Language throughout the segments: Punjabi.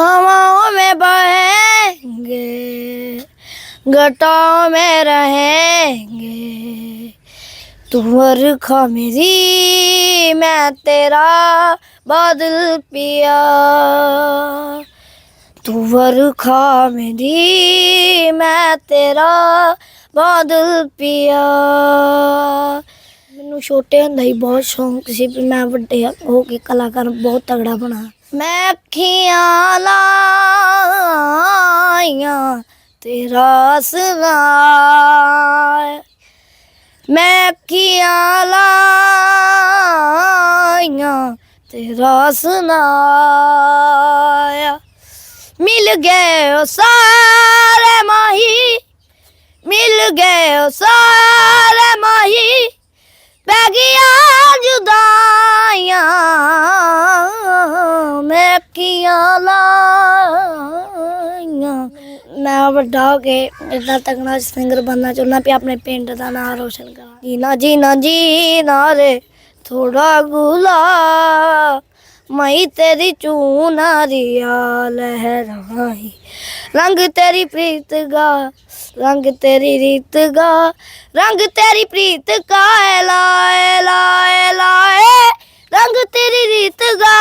हवाओं में बहेंगे घटाओं में रहेंगे तू वर्खा मेरी मैं तेरा बादल पिया तू वर्खा मेरी मैं ਤੇਰਾ ਬਾਦਲ ਪਿਆ ਮੈਨੂੰ ਛੋਟੇ ਹੁੰਦੇ ਹੀ ਬਹੁਤ ਸ਼ੌਂਕ ਸੀ ਵੀ ਮੈਂ ਵੱਡੇ ਹੋ ਕੇ ਕਲਾਕਾਰ ਬਹੁਤ ਤਗੜਾ ਬਣਾ ਮੈਂ ਅੱਖੀਆਂ ਲਾਈਆਂ ਤੇਰਾ ਸੁਣਾ ਮੈਂ ਅੱਖੀਆਂ ਲਾਈਆਂ ਤੇਰਾ ਸੁਨਾਇਆ ਮਿਲ ਗਏ ਉਹ ਸਾਰੇ ਮਾਹੀ, ਮਿਲ ਗਏ ਉਹ ਸਾਰੇ ਮਾਹੀ, ਪੈ ਗਈਆਂ ਜੁਦਾਈਆਂ। ਮੈਂ ਅੱਖੀਆਂ ਲਾਈਆਂ। ਮੈਂ ਵੱਡਾ ਹੋ ਕੇ ਇਦਾਂ ਤੱਕਣਾ ਸਿੰਗਰ ਬਣਨਾ ਚਾਹੁੰਦਾ ਵੀ ਆਪਣੇ ਪਿੰਡ ਦਾ ਨਾਮ ਰੋਸ਼ਨ ਕਰਾਂ। ਜੀਨਾ ਜੀਨਾ ਜੀਨਾ ਰੇ ਥੋੜਾ ਗੁਲਾ। ਮਈ ਤੇਰੀ ਚੂਨਾਰੀਆ ਲਹਿਰਾਈ ਰੰਗ ਤੇਰੀ ਪ੍ਰੀਤ ਗਾ, ਰੰਗ ਤੇਰੀ ਰੀਤ ਗਾ। ਰੰਗ ਤੇਰੀ ਪ੍ਰੀਤ ਕਾ ਲਾਏ ਲਾਏ ਲਾਏ ਰੰਗ ਤੇਰੀ ਰੀਤ ਗਾ।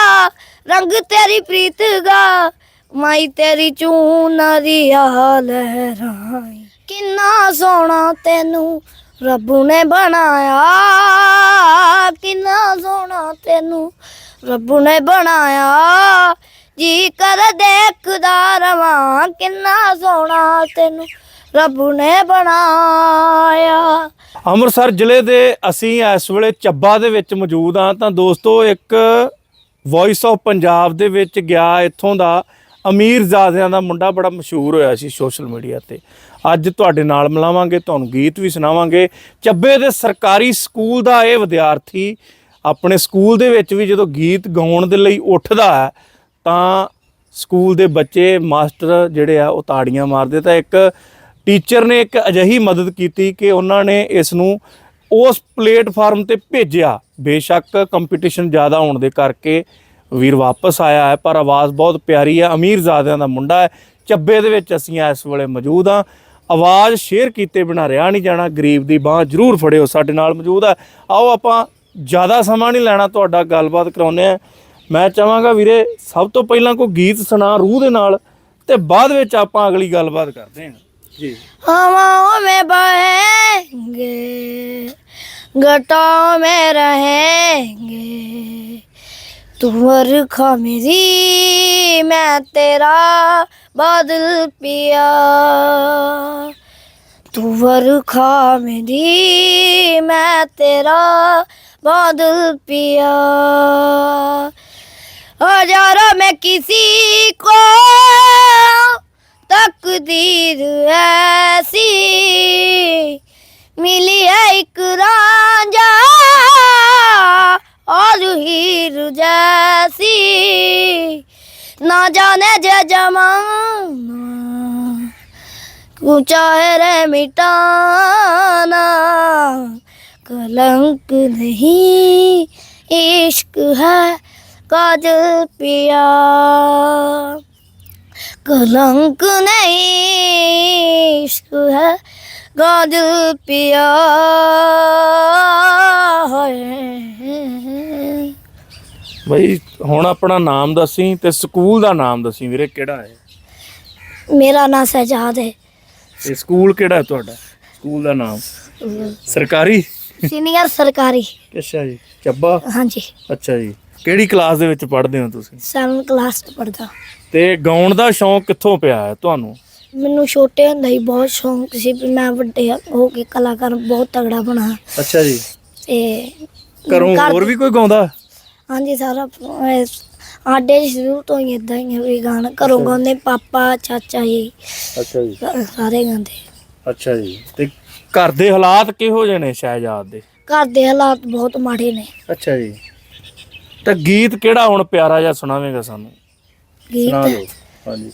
ਰੰਗ ਤੇਰੀ ਪ੍ਰੀਤ ਦਾ ਮਾਈ ਤੇਰੀ ਚੂਨਾਰੀਆ ਲਹਿਰਾਈ। ਕਿੰਨਾ ਸੋਹਣਾ ਤੈਨੂੰ ਰੱਬ ਨੇ ਬਣਾਇਆ, ਕਿੰਨਾ ਸੋਹਣਾ ਤੈਨੂੰ ਰੱਬ ਨੇ ਬਣਾਇਆ। ਜੀ ਕਰ ਦੇਖਦਾ ਰਵਾਂ, ਕਿੰਨਾ ਸੋਹਣਾ ਤੈਨੂੰ ਰੱਬ ਨੇ ਬਣਾਇਆ। ਅੰਮ੍ਰਿਤਸਰ ਜ਼ਿਲ੍ਹੇ ਦੇ ਅਸੀਂ ਇਸ ਵੇਲੇ ਚੱਬਾ ਦੇ ਵਿੱਚ ਮੌਜੂਦ ਹਾਂ, ਤਾਂ ਦੋਸਤੋ ਇੱਕ ਵੌਇਸ ਆਫ ਪੰਜਾਬ ਦੇ ਵਿੱਚ ਗਿਆ ਇੱਥੋਂ ਦਾ ਅਮੀਰ ਜ਼ਾਦਿਆਂ ਦਾ ਮੁੰਡਾ ਬੜਾ ਮਸ਼ਹੂਰ ਹੋਇਆ ਸੀ ਸੋਸ਼ਲ ਮੀਡੀਆ ਤੇ। ਅੱਜ ਤੁਹਾਡੇ ਨਾਲ ਮਿਲਾਵਾਂਗੇ, ਤੁਹਾਨੂੰ ਗੀਤ ਵੀ ਸੁਣਾਵਾਂਗੇ। ਚੱਬੇ ਦੇ ਸਰਕਾਰੀ ਸਕੂਲ ਦਾ ਇਹ ਵਿਦਿਆਰਥੀ ਆਪਣੇ ਸਕੂਲ ਦੇ ਵਿੱਚ ਵੀ ਜਦੋਂ ਗੀਤ ਗਾਉਣ ਦੇ ਲਈ ਉੱਠਦਾ ਹੈ, ਤਾਂ ਸਕੂਲ ਦੇ ਬੱਚੇ, ਮਾਸਟਰ ਜਿਹੜੇ ਆ, ਉਹ ਤਾੜੀਆਂ ਮਾਰਦੇ ਤਾਂ ਇੱਕ ਟੀਚਰ ਨੇ ਇੱਕ ਅਜਿਹੀ ਮਦਦ ਕੀਤੀ ਕਿ ਉਹਨਾਂ ਨੇ ਇਸ ਨੂੰ ਉਸ ਪਲੇਟਫਾਰਮ ਤੇ ਭੇਜਿਆ। ਬੇਸ਼ੱਕ ਕੰਪੀਟੀਸ਼ਨ ਜ਼ਿਆਦਾ ਹੋਣ ਦੇ ਕਰਕੇ ਵੀਰ ਵਾਪਸ ਆਇਆ ਹੈ, ਪਰ ਆਵਾਜ਼ ਬਹੁਤ ਪਿਆਰੀ ਹੈ। ਅਮੀਰ ਜ਼ਾਦਿਆਂ ਦਾ ਮੁੰਡਾ ਹੈ। ਚੱਬੇ ਦੇ ਵਿੱਚ ਅਸੀਂ ਇਸ ਵੇਲੇ ਮੌਜੂਦ ਆ ਆਵਾਜ਼ ਸ਼ੇਅਰ ਕੀਤੇ ਬਿਨਾ ਰਿਆ ਨਹੀਂ ਜਾਣਾ। ਗਰੀਬ ਦੀ ਬਾਹ ਜ਼ਰੂਰ ਫੜਿਓ। ਸਾਡੇ ਨਾਲ ਮੌਜੂਦ ਆ ਆਓ ਆਪਾਂ ਜ਼ਿਆਦਾ ਸਮਾਂ ਨਹੀਂ ਲੈਣਾ ਤੁਹਾਡਾ, ਗੱਲਬਾਤ ਕਰਾਉਨੇ ਆ ਮੈਂ ਚਾਹਾਂਗਾ ਵੀਰੇ, ਸਭ ਤੋਂ ਪਹਿਲਾਂ ਕੋਈ ਗੀਤ ਸੁਣਾ ਰੂਹ ਦੇ ਨਾਲ ਤੇ ਬਾਅਦ ਵਿੱਚ ਆਪਾਂ ਅਗਲੀ ਗੱਲਬਾਤ ਕਰਦੇ ਹਾਂ। ਜੀ। ਹਵਾਓਂ ਮੇ ਬਹੇਂਗੇ घटाओं में रहेंगे तू वर्खा मेरी मैं तेरा बादल पिया तू वर्खा मेरी मैं तेरा बादल पिया हजारों में किसी को तकदीर ऐसी ਮਿਲਿਆ ਇੱਕ ਰਾਂਝਾ, ਔਰ ਹੀਰ ਜੈਸੀ। ਨਾ ਜਾਣੇ ਜੇ ਜਮਾਨਾ ਕੋ ਚਾਹੇ ਰੇ ਮਿਟਾਨਾ। ਕਲੰਕ ਨਹੀਂ, ਇਸ਼ਕ ਹੈ ਕਾਜਲ ਪਿਆ। ਕਲੰਕ ਨਹੀਂ, ਇਸ਼ਕ ਹੈ ਗਾ ਪਿਆ ਹੈ ਬਈ ਹੁਣ ਆਪਣਾ ਨਾਮ ਦੱਸੀ ਤੇ ਸਕੂਲ ਦਾ ਨਾਮ ਦੱਸੀ ਵੀਰੇ ਕਿਹੜਾ ਹੈ? ਮੇਰਾ ਨਾਮ ਸਹਿਜਾਦ ਹੈ। ਤੇ ਸਕੂਲ ਕਿਹੜਾ ਹੈ ਤੁਹਾਡਾ? ਸਕੂਲ ਦਾ ਨਾਮ? ਸਰਕਾਰੀ? ਸੀਨੀਅਰ ਸਰਕਾਰੀ। ਅੱਛਾ ਜੀ ਚੱਬਾ? ਹਾਂਜੀ। ਅੱਛਾ ਜੀ। ਕਿਹੜੀ ਕਲਾਸ ਦੇ ਵਿੱਚ ਪੜ੍ਹਦੇ ਹੋ ਤੁਸੀਂ? 7 ਕਲਾਸ ਚ ਪੜਦਾ ਤੇ ਗਾਉਣ ਦਾ ਸ਼ੌਂਕ ਕਿੱਥੋਂ ਪਿਆ ਹੈ ਤੁਹਾਨੂੰ? ਮੈਨੂੰ ਛੋਟੇ ਹੁੰਦੇ ਹੀ ਬਹੁਤ ਸ਼ੌਂਕ ਸੀ ਵੀ ਮੈਂ ਵੱਡੇ ਹੋ ਕੇ ਕਲਾਕਾਰ ਬਹੁਤ ਤਗੜਾ ਬਣਾ। ਅੱਛਾ ਜੀ। ਤੇ ਘਰੋਂ ਘਰ- ਹੋਰ ਵੀ ਕੋਈ ਗਾਉਂਦਾ? ਹਾਂਜੀ ਸਾਰਾ ਅਹ, ਆਡੇ ਸ਼ੁਰੂ ਤੋਂ ਹੀ ਇਦਾਂ ਹੀ ਆ ਵੀ ਗਾਣਾ ਘਰੋਂ ਗਾਉਂਦੇ ਪਾਪਾ ਚਾਚਾ ਜੀ। ਅੱਛਾ ਜੀ। ਸਾਰੇ ਗਾਉਂਦੇ। ਅੱਛਾ ਜੀ। ਤੇ ਘਰ ਦੇ ਹਾਲਾਤ ਕਿਹੋ ਜਿਹੇ ਨੇ ਸ਼ਹਿਜਾਦ ਦੇ? ਘਰ ਦੇ ਹਾਲਾਤ ਬਹੁਤ ਮਾੜੇ ਨੇ। ਅੱਛਾ ਜੀ। ਤਾਂ ਗੀਤ ਕਿਹੜਾ ਹੁਣ ਪਿਆਰਾ ਜਿਹਾ ਸੁਣਾਵੇਂਗਾ ਸਾਨੂੰ? ਸੁਣਾ ਗੀਤ ਦਿਓ। ਹਾਂਜੀ।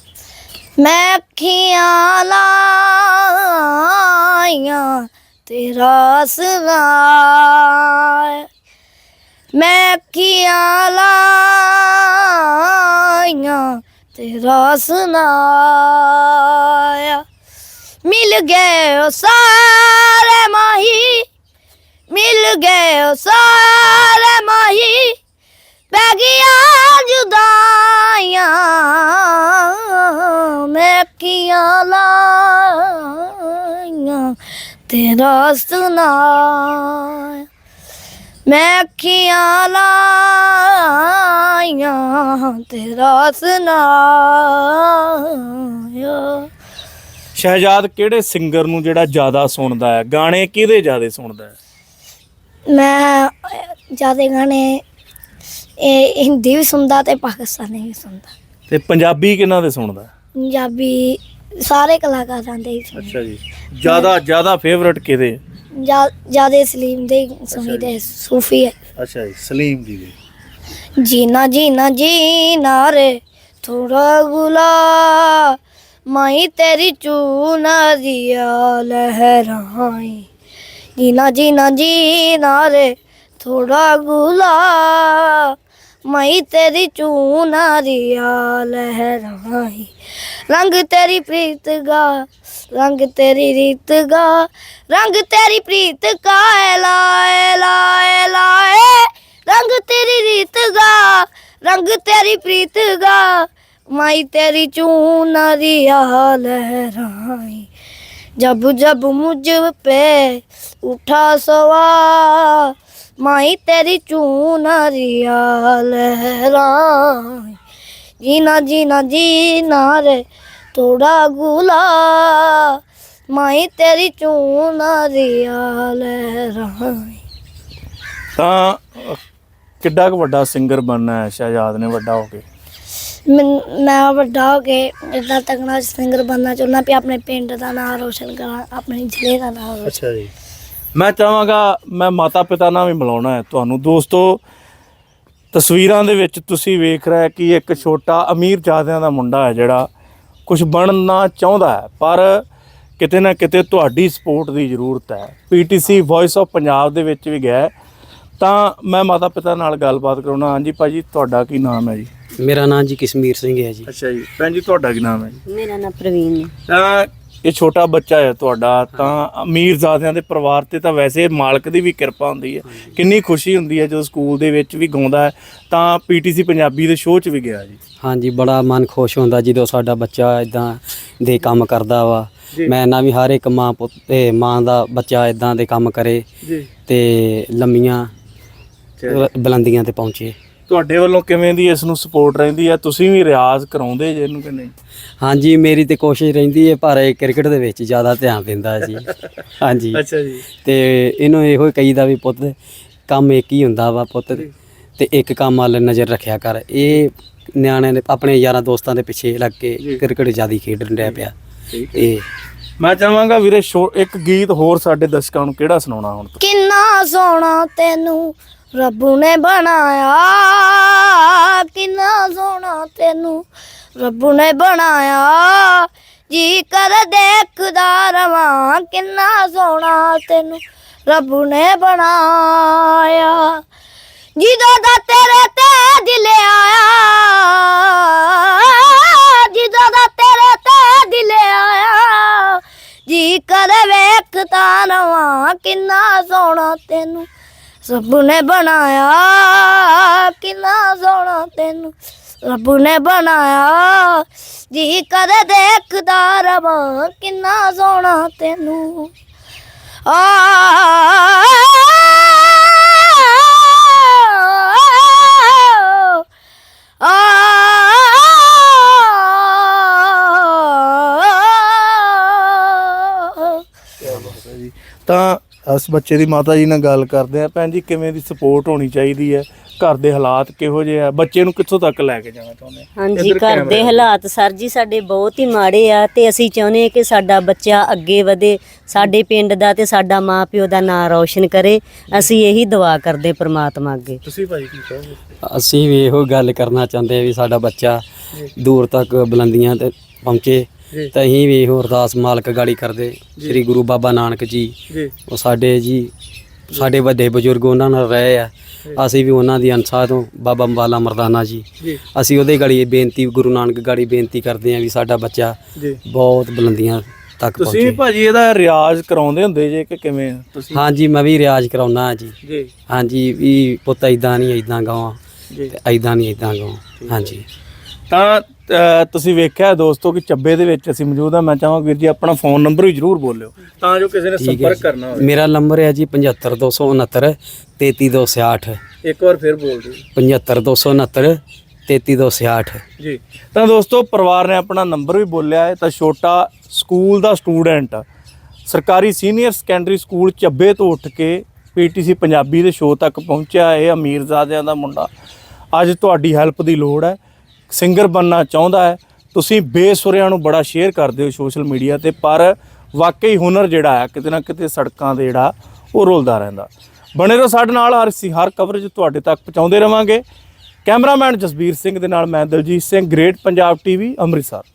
ਮੈਂ ਅੱਖੀਆਂ ਲਾਈਆਂ ਤੇਰਾ ਸੁਣਾ ਮੈਂ ਅੱਖੀਆਂ ਲਾਈਆਂ ਤੇਰਾ ਸੁਨਾਇਆ ਮਿਲ ਗਏ ਉਹ ਸਾਰੇ ਮਾਹੀ, ਮਿਲ ਗਏ ਉਹ ਸਾਰੇ ਮਾਹੀ। ਪੈ ਗਿਆ ਤੇਰਾ ਸੁਨਾਇਆ ਮੈਂ ਅੱਖੀਆਂ ਲਾਈਆਂ ਤੇਰਾ ਸੁਨਾਇਆ ਸ਼ਹਿਜਾਦ ਕਿਹੜੇ ਸਿੰਗਰ ਨੂੰ ਜਿਹੜਾ ਜ਼ਿਆਦਾ ਸੁਣਦਾ ਹੈ? ਗਾਣੇ ਕਿਹਦੇ ਜ਼ਿਆਦਾ ਸੁਣਦਾ ਹੈ? ਮੈਂ ਜ਼ਿਆਦਾ ਗਾਣੇ ਇਹ ਹਿੰਦੀ ਵੀ ਸੁਣਦਾ ਤੇ ਪਾਕਿਸਤਾਨੀ ਵੀ ਸੁਣਦਾ। ਤੇ ਪੰਜਾਬੀ ਕਿਹਨਾਂ ਦੇ ਸੁਣਦਾ? ਪੰਜਾਬੀ ਸਾਰੇ ਕਲਾਕਾਰ ਆਂਦੇ ਸੀ ਅੱਛਾ ਜੀ। ਜ਼ਿਆਦਾ ਜ਼ਿਆਦਾ ਫੇਵਰਟ ਕਿਹਦੇ? ਜ਼ਿਆਦਾ ਸਲੀਮ ਦੇ ਸੁਣੀ ਦੇ ਸੂਫੀ ਹੈ। ਅੱਛਾ ਜੀ ਸਲੀਮ ਜੀ ਦੇ। ਜੀਨਾ ਜੀਨਾ ਜੀਨਾ ਰੇ ਥੋੜਾ ਗੁਲਾ। ਮਾਈ ਤੇਰੀ ਚੂਨਾ ਦੀਆਂ ਲਹਿਰਾਈ। ਜੀਨਾ ਜੀਨਾ ਜੀ ਨਾਰੇ ਥੋੜਾ ਗੁਲਾ। ਮਾਈ ਤੇਰੀ ਚੂਨਾ ਦੀਆਂ ਲਹਿਰਾਈ। ਰੰਗ ਤੇਰੀ ਪ੍ਰੀਤ ਗਾ, ਰੰਗ ਤੇਰੀ ਰੀਤ ਗਾ, ਰੰਗ ਤੇਰੀ ਪ੍ਰੀਤ ਕਾ ਲਾਏ ਲਾਏ ਲਾਏ ਰੰਗ ਤੇਰੀ ਰੀਤ ਗਾ, ਰੰਗ ਤੇਰੀ ਪ੍ਰੀਤ ਗਾ। ਮਾਈ ਤੇਰੀ ਚੂਨ ਚੂਨਰੀਆ ਲਹਿਰਾਈ। ਜਬ ਜਬ ਮੁਝ ਪੇ ਉਠਾ ਸਵਾ, ਮਾਈ ਤੇਰੀ ਚੂਨ ਚੂਨਰੀਆ ਲਹਿਰਾਈ। जीना जीना जीना रे थोड़ा गुला माई तेरी चूनरिया लहराई ਤਾਂ ਅਹ, ਕਿੱਡਾ ਕੁ ਵੱਡਾ ਸਿੰਗਰ ਬਣਨਾ ਹੈ ਸ਼ਹਿਜਾਦ ਨੇ ਵੱਡਾ ਹੋ ਕੇ ਮੈਂ ਮੈਂ ਵੱਡਾ ਹੋ ਕੇ ਇਦਾਂ ਤਕੜਾ ਸਿੰਗਰ ਬਣਨਾ ਚਾਹੁੰਦਾ ਵੀ ਆਪਣੇ ਪਿੰਡ ਦਾ ਨਾਮ ਰੋਸ਼ਨ ਕਰਾਂ ਆਪਣੇ ਜ਼ਿਲ੍ਹੇ ਦਾ ਨਾਮ ਰੋਸ਼ਨ ਅੱਛਾ ਜੀ ਮੈਂ ਚਾਹਾਂਗਾ ਮੈਂ ਮਾਤਾ ਪਿਤਾ ਨਾਲ ਵੀ ਮਿਲਾਉਣਾ ਹੈ ਤੁਹਾਨੂੰ ਦੋਸਤੋ ਤਸਵੀਰਾਂ ਦੇ ਵਿੱਚ ਤੁਸੀਂ ਵੇਖ ਰਹੇ ਕਿ ਇੱਕ ਛੋਟਾ ਅਮੀਰ ਜਾਦਿਆਂ ਦਾ ਮੁੰਡਾ ਹੈ ਜਿਹੜਾ ਕੁਝ ਬਣਨਾ ਚਾਹੁੰਦਾ ਹੈ ਪਰ ਕਿਤੇ ਨਾ ਕਿਤੇ ਤੁਹਾਡੀ ਸਪੋਰਟ ਦੀ ਜ਼ਰੂਰਤ ਹੈ। ਪੀਟੀਸੀ ਵੌਇਸ ਆਫ ਪੰਜਾਬ ਦੇ ਵਿੱਚ ਵੀ ਗਿਆ। ਤਾਂ ਮੈਂ ਮਾਤਾ ਪਿਤਾ ਨਾਲ ਗੱਲਬਾਤ ਕਰਾਉਣਾ। ਹਾਂਜੀ ਭਾਜੀ ਤੁਹਾਡਾ ਕੀ ਨਾਮ ਹੈ ਜੀ? ਮੇਰਾ ਨਾਮ ਜੀ ਕਸ਼ਮੀਰ ਸਿੰਘ ਹੈ ਜੀ। ਅੱਛਾ ਜੀ। ਭੈਣ ਜੀ ਤੁਹਾਡਾ ਕੀ ਨਾਮ ਹੈ ਜੀ? ਮੇਰਾ ਨਾਮ ਪ੍ਰਵੀਨ ਹੈ। ਤਾਂ ਇਹ ਛੋਟਾ ਬੱਚਾ ਹੈ ਤੁਹਾਡਾ ਤਾਂ ਅਮੀਰ ਜ਼ਾਦਿਆਂ ਦੇ ਪਰਿਵਾਰ ਤੇ ਤਾਂ ਵੈਸੇ ਮਾਲਕ ਦੀ ਵੀ ਕਿਰਪਾ ਹੁੰਦੀ ਹੈ। ਕਿੰਨੀ ਖੁਸ਼ੀ ਹੁੰਦੀ ਹੈ ਜਦੋਂ ਸਕੂਲ ਦੇ ਵਿੱਚ ਵੀ ਗਾਉਂਦਾ ਹੈ ਤਾਂ ਪੀਟੀਸੀ ਪੰਜਾਬੀ ਦੇ ਸ਼ੋਅ 'ਚ ਵੀ ਗਿਆ ਜੀ। ਹਾਂਜੀ ਬੜਾ ਮਨ ਖੁਸ਼ ਹੁੰਦਾ ਜਦੋਂ ਸਾਡਾ ਬੱਚਾ ਇਦਾਂ ਦੇ ਕੰਮ ਕਰਦਾ ਵਾ। ਮੈਂ ਨਾ ਵੀ ਹਰ ਇੱਕ ਮਾਂ ਪੁੱਤ ਇਹ ਮਾਂ ਦਾ ਬੱਚਾ ਇਦਾਂ ਦੇ ਕੰਮ ਕਰੇ ਤੇ ਲੰਮੀਆਂ ਬੁਲੰਦੀਆਂ ਤੇ ਪਹੁੰਚੇ। ਤੁਹਾਡੇ ਵੱਲੋਂ ਕਿਵੇਂ ਦੀ ਇਸ ਨੂੰ ਸਪੋਰਟ ਰਹਿੰਦੀ ਹੈ? ਤੁਸੀਂ ਵੀ ਰਿਆਜ਼ ਕਰਾਉਂਦੇ ਜੇ ਇਹਨੂੰ ਕਿ ਨਹੀਂ? ਹਾਂਜੀ ਮੇਰੀ ਤੇ ਕੋਸ਼ਿਸ਼ ਰਹਿੰਦੀ ਹੈ ਪਰ ਇਹ ਕ੍ਰਿਕਟ ਦੇ ਵਿੱਚ ਜ਼ਿਆਦਾ ਧਿਆਨ ਦਿੰਦਾ ਜੀ। ਹਾਂਜੀ। ਅੱਛਾ ਜੀ। ਤੇ ਇਹਨੂੰ ਇਹੋ ਹੀ ਕਹੀਦਾ ਵੀ ਪੁੱਤ ਕੰਮ ਇੱਕ ਹੀ ਹੁੰਦਾ ਵਾ ਪੁੱਤ ਤੇ ਇੱਕ ਕੰਮ ਵੱਲ ਨਜ਼ਰ ਰੱਖਿਆ ਕਰ। ਇਹ ਨਿਆਣਿਆਂ ਨੇ ਆਪਣੇ ਯਾਰਾਂ ਦੋਸਤਾਂ ਦੇ ਪਿੱਛੇ ਲੱਗ। ਕੇ ਕ੍ਰਿਕਟ ਜ਼ਿਆਦਾ ਖੇਡਣ ਰਿਹਾ ਪਿਆ। ਇਹ ਮੈਂ ਚਾਹਾਂਗਾ ਵੀਰੇ ਇੱਕ ਗੀਤ ਹੋਰ ਸਾਡੇ ਦਰਸ਼ਕਾਂ ਨੂੰ ਕਿਹੜਾ ਸੁਣਾਉਣਾ ਹੁਣ? ਕਿੰਨਾ ਸੋਹਣਾ ਤੈਨੂੰ ਰੱਬ ਨੇ ਬਣਾਇਆ ਕਿੰਨਾ ਸੋਹਣਾ ਤੈਨੂੰ। ਰੱਬ ਨੇ ਬਣਾਇਆ, ਜੀ ਕਰ ਦੇਖਦਾ ਰਵਾਂ ਕਿੰਨਾ ਸੋਹਣਾ ਤੈਨੂੰ। ਰੱਬ ਨੇ ਬਣਾਇਆ, ਜਿਹਦਾ ਦਾ ਤੇਰੇ ਤੇ ਦਿਲ ਆਇਆ, ਜਿਹਦਾ ਦਾ ਤੇਰੇ ਤੇ ਦਿਲ ਆਇਆ, ਜੀ ਕਰ ਵੇਖਦਾ ਰਵਾਂ ਕਿੰਨਾ ਸੋਹਣਾ ਤੈਨੂੰ। ਰੱਬ ਨੇ ਬਣਾਇਆ ਕਿੰਨਾ ਸੋਹਣਾ ਤੈਨੂੰ। ਰੱਬ ਨੇ ਬਣਾਇਆ, ਜੀ ਕਦੇ ਦੇਖਦਾ ਰਵਾਂ ਕਿੰਨਾ ਸੋਹਣਾ ਤੈਨੂੰ। ਆ ਤਾਂ ਇਸ ਬੱਚੇ ਦੀ ਮਾਤਾ ਜੀ ਨਾਲ ਗੱਲ ਕਰਦੇ ਆ ਭੈਣ ਜੀ ਕਿਵੇਂ ਦੀ ਸਪੋਰਟ ਹੋਣੀ ਚਾਹੀਦੀ ਹੈ? ਘਰ ਦੇ ਹਾਲਾਤ ਕਿਹੋ ਜਿਹੇ ਆ? ਬੱਚੇ ਨੂੰ ਕਿੱਥੋਂ ਤੱਕ ਲੈ ਕੇ ਜਾਣਾ ਚਾਹੁੰਦੇ ਆ? ਹਾਂਜੀ ਘਰ ਦੇ ਹਾਲਾਤ ਸਰ ਜੀ ਸਾਡੇ ਬਹੁਤ ਹੀ ਮਾੜੇ ਆ ਤੇ ਅਸੀਂ ਚਾਹੁੰਦੇ ਹਾਂ ਕਿ ਸਾਡਾ ਬੱਚਾ ਅੱਗੇ ਵਧੇ ਸਾਡੇ ਪਿੰਡ ਦਾ ਤੇ ਸਾਡਾ ਮਾਪਿਓ ਦਾ ਨਾਂ ਰੌਸ਼ਨ ਕਰੇ। ਅਸੀਂ ਇਹੀ ਦੁਆ ਕਰਦੇ ਪ੍ਰਮਾਤਮਾ ਅੱਗੇ। ਤੁਸੀਂ ਭਾਈ ਕੀ ਕਹੋਗੇ? ਅਸੀਂ ਵੀ ਇਹੋ ਗੱਲ ਕਰਨਾ ਚਾਹੁੰਦੇ ਹਾਂ ਵੀ ਸਾਡਾ ਬੱਚਾ ਦੂਰ ਤੱਕ ਬੁਲੰਦੀਆਂ ਤੇ ਪਹੁੰਚੇ। ਜੀ। ਤਾਂ ਅਸੀਂ ਵੀ ਇਹੋ ਅਰਦਾਸ ਮਾਲਕ ਗਾੜੀ ਕਰਦੇ। ਸ੍ਰੀ ਗੁਰੂ ਬਾਬਾ ਨਾਨਕ ਜੀ। ਜੀ। ਉਹ ਸਾਡੇ ਜੀ ਸਾਡੇ ਵੱਡੇ ਬਜ਼ੁਰਗ ਉਹਨਾਂ ਨਾਲ ਰਹੇ ਆ। ਅਸੀਂ ਵੀ ਉਹਨਾਂ ਦੀ ਅਨਸਾਰ ਤੋਂ ਬਾਬਾ ਅੰਬਾਲਾ ਮਰਦਾਨਾ ਜੀ। ਜੀ। ਅਸੀਂ ਉਹਦੇ ਗਾੜੀ ਬੇਨਤੀ ਗੁਰੂ ਨਾਨਕ ਗਾੜੀ ਬੇਨਤੀ ਕਰਦੇ ਹਾਂ ਵੀ ਸਾਡਾ ਬੱਚਾ ਜੀ। ਬਹੁਤ ਬੁਲੰਦੀਆਂ ਤੱਕ ਤੁਸੀਂ ਪਹੁੰਚੇ। ਭਾਜੀ ਇਹਦਾ ਰਿਆਜ਼ ਕਰਾਉਂਦੇ ਹੁੰਦੇ ਜੇ ਕਿ ਕਿਵੇਂ ਤੁਸੀਂ? ਹਾਂਜੀ ਮੈਂ ਵੀ ਰਿਆਜ਼ ਕਰਾਉਣਾ ਜੀ। ਜੀ। ਹਾਂਜੀ ਵੀ ਪੁੱਤ ਇਦਾਂ ਨਹੀਂ ਇਦਾਂ ਗਾਵਾਂ ਜੀ। ਇਦਾਂ ਨਹੀਂ ਇਦਾਂ ਗਾਵਾਂ। ਹਾਂਜੀ ਤਾਂ ਤੁਸੀਂ ਵੇਖਿਆ ਦੋਸਤੋ ਕਿ ਚੱਬੇ ਦੇ ਵਿੱਚ ਅਸੀਂ ਮੌਜੂਦ ਆ ਮੈਂ ਚਾਹਾਂਗਾ ਵੀਰ ਜੀ ਆਪਣਾ ਫੋਨ ਨੰਬਰ ਵੀ ਜ਼ਰੂਰ ਬੋਲਿਓ। ਤਾਂ ਜੋ ਕਿਸੇ ਨੇ ਸੰਪਰਕ। ਕਰਨਾ ਹੋਵੇ। ਮੇਰਾ ਨੰਬਰ ਹੈ ਜੀ 75269 33268 ਇੱਕ ਵਾਰ ਫਿਰ ਬੋਲ ਦਿਓ। 75269 33268 ਜੀ। ਤਾਂ ਦੋਸਤੋ ਪਰਿਵਾਰ ਨੇ ਆਪਣਾ ਨੰਬਰ ਵੀ ਬੋਲਿਆ ਹੈ। ਤਾਂ ਛੋਟਾ ਸਕੂਲ ਦਾ ਸਟੂਡੈਂਟ ਸਰਕਾਰੀ ਸੀਨੀਅਰ ਸੈਕੰਡਰੀ ਸਕੂਲ ਚੱਬੇ ਤੋਂ ਉੱਠ ਕੇ ਪੀਟੀਸੀ ਪੰਜਾਬੀ ਦੇ ਸ਼ੋਅ ਤੱਕ ਪਹੁੰਚਿਆ। ਇਹ ਅਮੀਰਜ਼ਾਦਿਆਂ ਦਾ ਮੁੰਡਾ। ਅੱਜ ਤੁਹਾਡੀ ਹੈਲਪ ਦੀ ਲੋੜ ਹੈ। ਸਿੰਗਰ ਬੰਨਾ ਚਾਹੁੰਦਾ ਹੈ, ਤੁਸੀਂ ਬੇਸੁਰਿਆਂ ਨੂੰ ਬੜਾ ਸ਼ੇਅਰ ਕਰਦੇ ਹੋ ਸੋਸ਼ਲ ਮੀਡੀਆ ਤੇ, ਪਰ ਵਾਕਈ ਹੁਨਰ ਜਿਹੜਾ ਹੈ, ਕਿਤੇ ਨਾ ਕਿਤੇ ਸੜਕਾਂ ਤੇ ਜਿਹੜਾ, ਉਹ ਰੁਲਦਾ ਰਹਿੰਦਾ। ਬਣੇ ਰਹੋ ਸਾਡੇ ਨਾਲ, ਹਰ ਸੀ ਹਰ ਕਵਰੇਜ ਤੁਹਾਡੇ ਤੱਕ ਪਹੁੰਚਾਉਂਦੇ ਰਵਾਂਗੇ। ਕੈਮਰਾਮੈਨ ਜਸਬੀਰ ਸਿੰਘ ਦੇ ਨਾਲ ਮੈਂ ਦਲਜੀਤ ਸਿੰਘ ਗ੍ਰੇਟ ਪੰਜਾਬ ਟੀਵੀ ਅੰਮ੍ਰਿਤਸਰ।